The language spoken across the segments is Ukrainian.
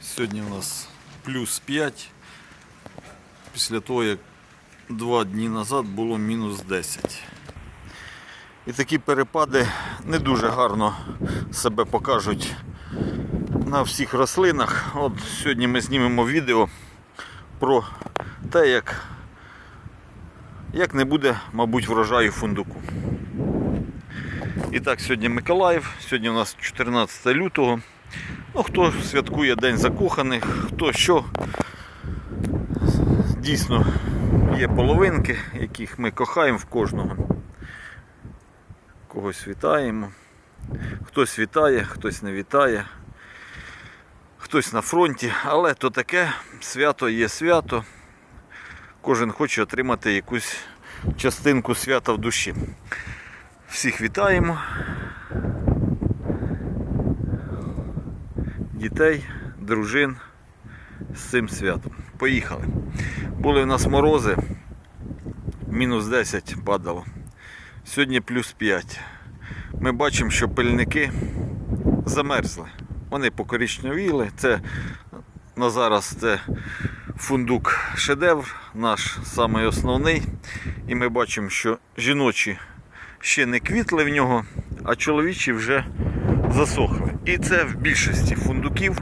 Сьогодні у нас плюс 5. Після того, як два дні назад було мінус 10. І такі перепади не дуже гарно себе покажуть на всіх рослинах. От сьогодні ми знімемо відео про те, як, як не буде, мабуть, врожаю фундуку. І так, сьогодні Миколаїв, сьогодні у нас 14 лютого. Ну, хто святкує День закоханих, хто що. Дійсно, є половинки, яких ми кохаємо в кожного. Когось вітаємо. Хтось вітає, хтось не вітає, хтось на фронті, але то таке свято є свято. Кожен хоче отримати якусь частинку свята в душі. Всіх вітаємо. Дітей, дружин з цим святом. Поїхали. Були в нас морози, мінус 10 падало. Сьогодні плюс 5. Ми бачимо, що пильники замерзли. Вони покорічневіли. Це на зараз це фундук шедевр, наш самий основний. І ми бачимо, що жіночі ще не квітли в нього, а чоловічі вже засохли. І це в більшості фундуків.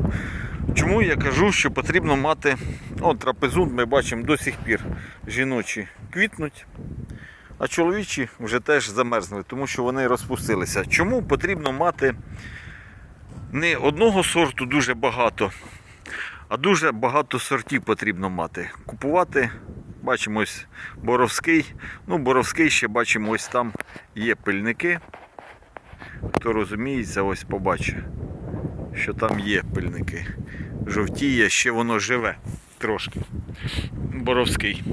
Чому я кажу, що потрібно мати от трапезунт, ми бачимо до сих пір жіночі квітнуть, а чоловічі вже теж замерзли, тому що вони розпустилися. Чому потрібно мати не одного сорту дуже багато, а дуже багато сортів потрібно мати. Купувати, бачимо ось боровський. Ну, боровський ще бачимо, ось там є пильники. Хто розуміється, ось побачить, що там є пильники. Жовтіє, ще воно живе трошки. Боровський.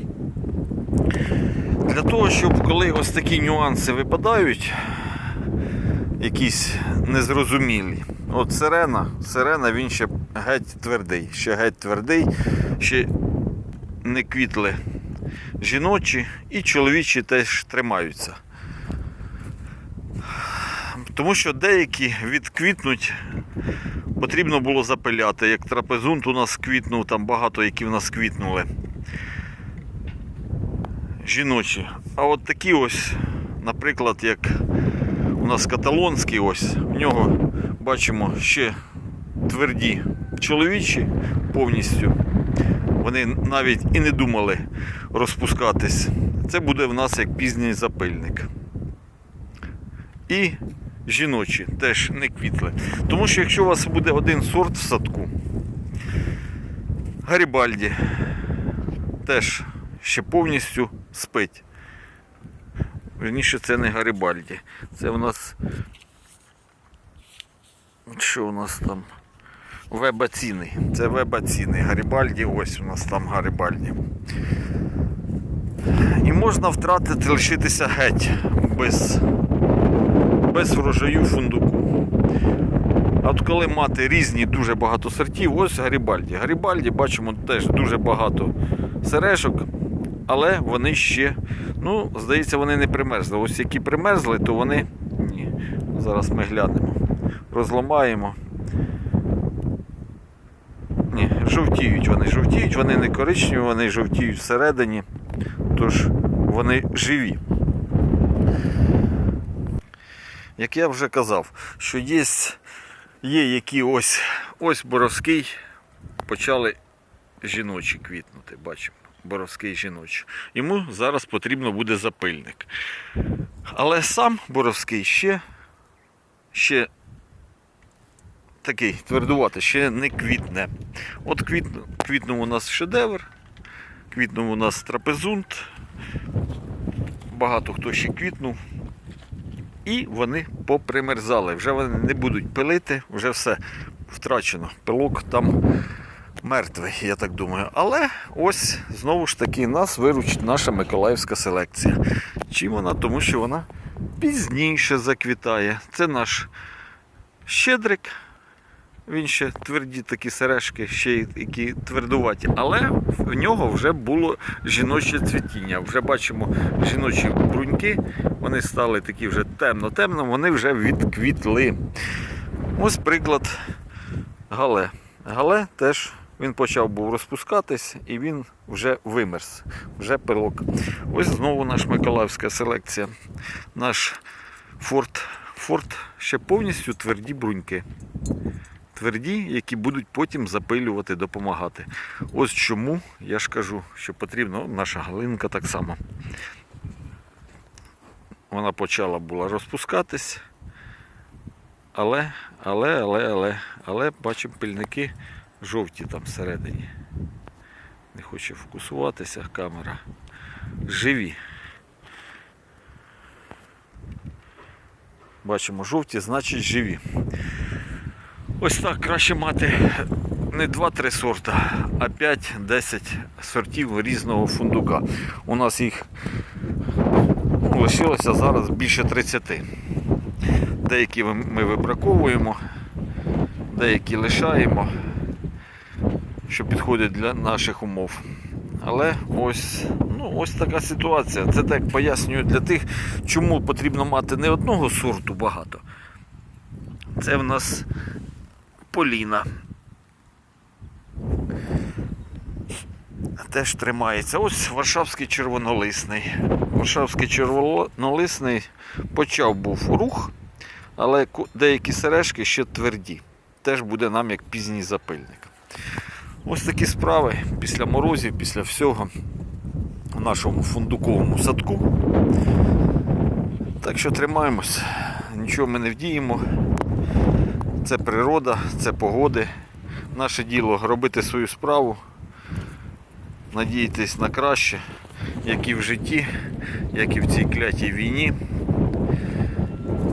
Для того, щоб коли ось такі нюанси випадають, якісь незрозумілі. От сирена, сирена він ще геть твердий, ще геть твердий, ще не квітли жіночі і чоловічі теж тримаються. Тому що деякі відквітнуть, потрібно було запиляти. Як трапезунт у нас квітнув, там багато які в нас квітнули. Жіночі. А от такі ось, наприклад, як у нас каталонський, ось, в нього бачимо ще тверді чоловічі повністю. Вони навіть і не думали розпускатись. Це буде в нас як пізній запильник. І жіночі теж не квітли. Тому що якщо у вас буде один сорт в садку, Гарібальді теж ще повністю спить. Верніше, це не Гарибальді. Це у нас. Що у нас там? Вебаціни. Це вебаціни. Гарибальді, ось у нас там Гарибальді. І можна втратити, лишитися геть без, без врожаю фундуку. А от коли мати різні дуже багато сортів, ось Гарібальді. Гарібальді бачимо теж дуже багато сережок, але вони ще, ну, здається, вони не примерзли. Ось які примерзли, то вони. Ні. Зараз ми глянемо. Розламаємо. Ні, жовтіють вони, жовтіють, вони не коричневі, вони жовтіють всередині, тож вони живі. Як я вже казав, що є, є які ось, ось Боровський почали жіночі квітнути, бачимо. Боровський жіночий. Йому зараз потрібно буде запильник. Але сам Боровський ще, ще такий твердуватий, ще не квітне. От квітнув у нас шедевр, квітнув у нас трапезунт. Багато хто ще квітнув. І вони попримерзали. Вже вони не будуть пилити, вже все втрачено. Пилок там мертвий, я так думаю. Але ось знову ж таки нас виручить наша миколаївська селекція. Чим вона? Тому що вона пізніше заквітає. Це наш щедрик. Він ще тверді такі сережки, ще які твердуваті. Але в нього вже було жіноче цвітіння. Вже бачимо жіночі бруньки, вони стали такі вже темно-темно, вони вже відквітли. Ось приклад гале. Але теж він почав був розпускатись і він вже вимерз, вже пилок. Ось знову наша Миколаївська селекція. Наш форт. Форт ще повністю тверді бруньки. Тверді, які будуть потім запилювати, допомагати. Ось чому я ж кажу, що потрібно, наша галинка так само. Вона почала була розпускатись. Але, але, але, але, але бачимо пильники жовті там всередині. Не хоче фокусуватися камера. Живі. Бачимо жовті, значить живі. Ось так краще мати не 2-3 сорта, а 5-10 сортів різного фундука. У нас їх ну, лишилося зараз більше 30. Деякі ми вибраковуємо, деякі лишаємо, що підходять для наших умов. Але ось, ну, ось така ситуація. Це так пояснюю для тих, чому потрібно мати не одного сорту багато. Це в нас Поліна. Теж тримається. Ось Варшавський червонолисний. Варшавський червонолисний почав був рух, але деякі сережки ще тверді. Теж буде нам як пізній запильник. Ось такі справи після морозів, після всього в нашому фундуковому садку. Так що тримаємось, нічого ми не вдіємо. Це природа, це погоди. Наше діло робити свою справу, надіятись на краще, як і в житті, як і в цій клятій війні.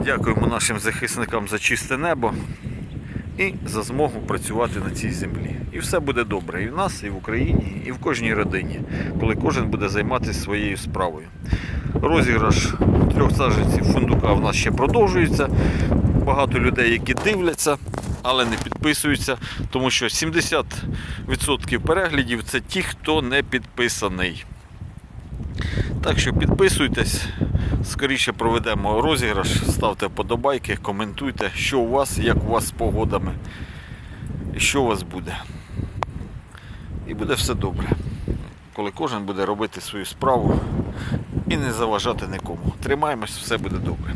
Дякуємо нашим захисникам за чисте небо і за змогу працювати на цій землі. І все буде добре і в нас, і в Україні, і в кожній родині, коли кожен буде займатися своєю справою. Розіграш трьох саджанців фундука в нас ще продовжується. Багато людей, які дивляться, але не підписуються, тому що 70% переглядів це ті, хто не підписаний. Так що підписуйтесь, скоріше проведемо розіграш, ставте вподобайки, коментуйте, що у вас, як у вас з погодами, що у вас буде. І буде все добре. Коли кожен буде робити свою справу і не заважати нікому. Тримаємось, все буде добре.